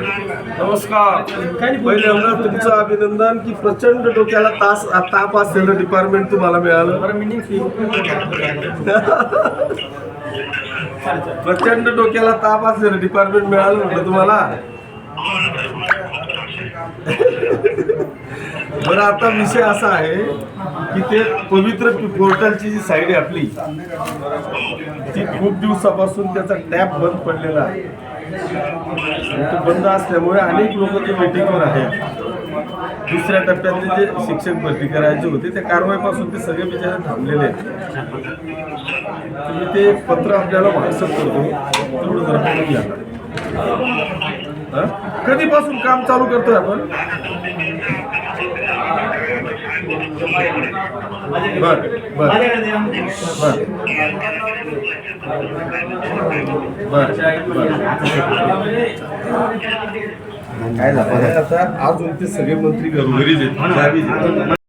नमस्कार. पहिले म्हणलं तुमचं अभिनंदन की प्रचंड डोक्याला तास ताप असलेलं डिपार्टमेंट तुम्हाला मिळालं. प्रचंड डोक्याला ताप असलेलं डिपार्टमेंट मिळालं म्हटलं तुम्हाला. बरं आता विषय असा आहे की ते पवित्र पोर्टलची जी साईड आहे आपली ती खूप दिवसापासून त्याचा टॅप बंद पडलेला आहे. तो बंद असल्यामुळे अनेक लोक ते वेटिंगवर आहेत. दुसऱ्या टप्प्यातले जे शिक्षक भरती करायचे होते त्या कारवाईपासून ते सगळे बिचारे थांबलेले आहेत. तुम्ही ते पत्र आपल्याला व्हॉट्सअप करतो. तेवढं जरा बघून घ्या. कधीपासून काम चालू करतोय आपण? बर बर बर. बर काय झालं? आता अजून ते सगळे मंत्री घरोघरीच आहेत. आहेत.